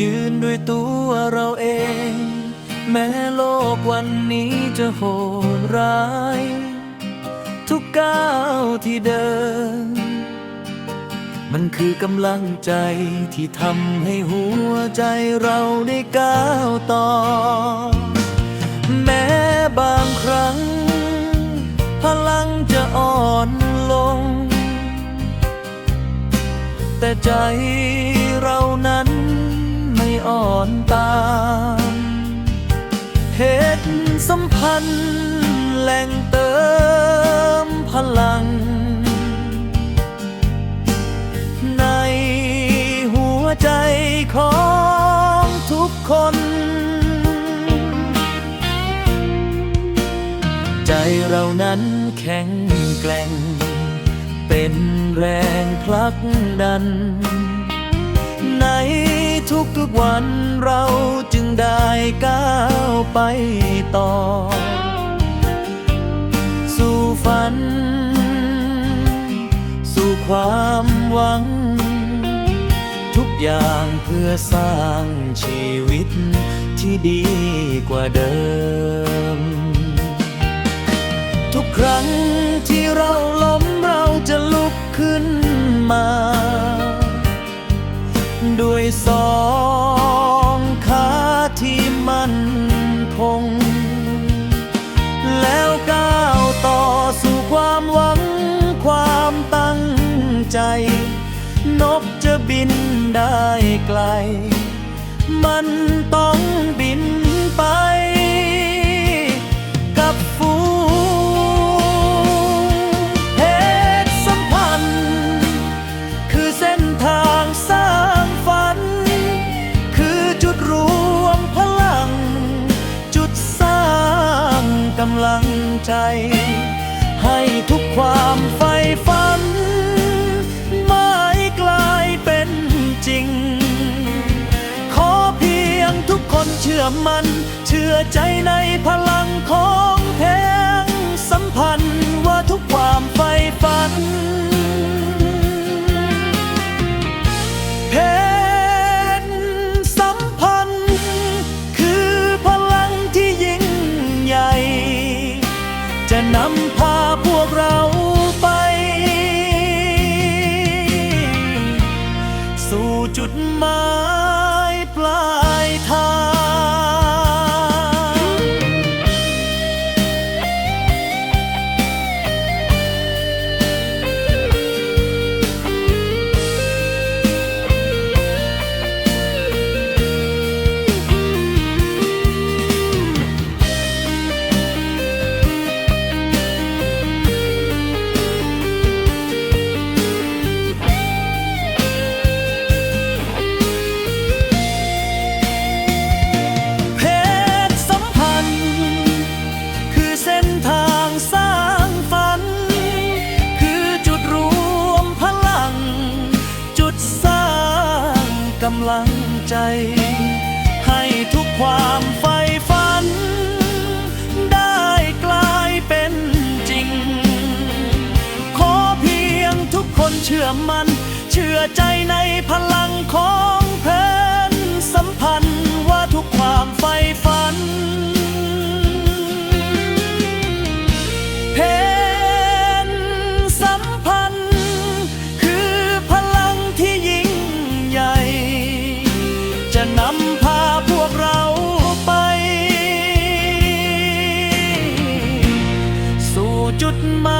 ยืนด้วยตัวเราเอง แม้โลกวันนี้จะโหดร้าย ทุกก้าวที่เดิน มันคือกำลังใจที่ทำให้หัวใจเราได้ก้าวต่อ แม้บางครั้ง พลังจะอ่อนลง แต่ใจ อนตามเหตุสัมพันธ์แหล่งเติมพลัง ในหัวใจของทุกคน ใจเรานั้นแข็งแกร่ง เป็นแรงผลักดัน ใน ทุกๆวันเราจึงได้ก้าวไปต่อ สู่ฝัน สู่ความหวัง ทุกอย่างเพื่อสร้างชีวิตที่ดีกว่าเดิม ทุกครั้งที่เราล้มเราจะลุกขึ้นมา ด้วยสอง บินได้ไกล มันต้องบินไป กับฝูงเหตุสัมพันธ์ คือเส้นทางสร้างฝัน คือจุดรวมพลัง จุดสร้างกำลังใจ ชื่อมัน เชื่อใจในพลังของเพลงสัมพันธ์ว่าทุกความใฝ่ฝัน เพชรสัมพันธ์ คือพลังที่ยิ่งใหญ่ จะนำพาพวกเราไป สู่จุดหมาย กำลังใจ ให้ทุกความใฝ่ฝัน ได้กลายเป็นจริง ขอเพียงทุกคนเชื่อมัน่นเชื่อใจในพลังของ my